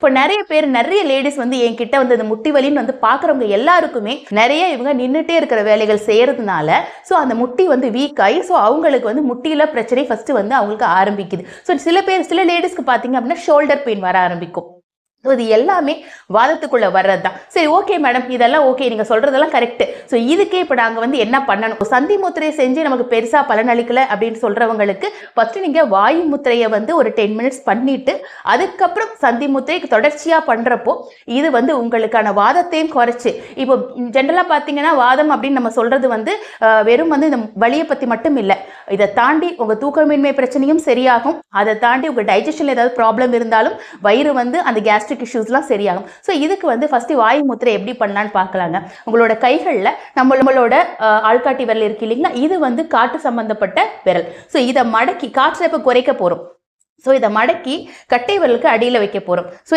இப்போ நிறைய பேர் நிறைய லேடிஸ் வந்து என்கிட்ட வந்து இந்த முட்டி வலின்னு வந்து பார்க்குறவங்க எல்லாருக்குமே நிறைய இவங்க நின்றுட்டே இருக்கிற வேலைகள் செய்கிறதுனால ஸோ அந்த முட்டி வந்து வீக் ஆகி ஸோ அவங்களுக்கு வந்து முட்டியில் பிரச்சனை ஃபஸ்ட்டு வந்து அவங்களுக்கு ஆரம்பிக்குது. ஸோ சில பேர் சில லேடிஸ்க்கு பார்த்தீங்க அப்படின்னா ஷோல்டர் பெயின் வர ஆரம்பிக்கும். இது எல்லாமே வாதத்துக்குள்ளே வர்றது தான் சரி ஓகே மேடம் இதெல்லாம் ஓகே நீங்கள் சொல்கிறதெல்லாம் கரெக்ட் ஸோ இதுக்கே இப்போ நாங்கள் வந்து என்ன பண்ணணும்? சந்தி முத்திரையை செஞ்சு நமக்கு பெருசாக பலனளிக்கலை அப்படின்னு சொல்றவங்களுக்கு ஃபஸ்ட்டு நீங்கள் வாயு முத்திரையை வந்து ஒரு டென் மினிட்ஸ் பண்ணிட்டு அதுக்கப்புறம் சந்தி முத்திரைக்கு தொடர்ச்சியாக பண்ணுறப்போ இது வந்து உங்களுக்கான வாதத்தையும் குறைச்சி. இப்போ ஜென்ரலாக பார்த்தீங்கன்னா வாதம் அப்படின்னு நம்ம சொல்கிறது வந்து வெறும் வந்து இந்த வலியை பற்றி மட்டும் இல்லை. இதை தாண்டி உங்கள் தூக்கமின்மை பிரச்சனையும் சரியாகும். அதை தாண்டி உங்கள் டைஜஷனில் ஏதாவது ப்ராப்ளம் இருந்தாலும் வயிறு வந்து அந்த கேஸ் கேஸ்ட்ரிக் இஷ்யூஸ்லாம் சரியாகும். ஸோ இதுக்கு வந்து ஃபஸ்ட்டு வாயு முத்திரை எப்படி பண்ணலான்னு பார்க்கலாங்க. உங்களோட கைகளில் நம்ம நம்மளோட ஆள்காட்டி விரல் இருக்கு இல்லைங்களா? இது வந்து காற்று சம்பந்தப்பட்ட விரல். ஸோ இதை மடக்கி காற்றை இப்போ குறைக்க போகிறோம் ஸோ இதை மடக்கி கட்டை விரலுக்கு அடியில் வைக்க போகிறோம் ஸோ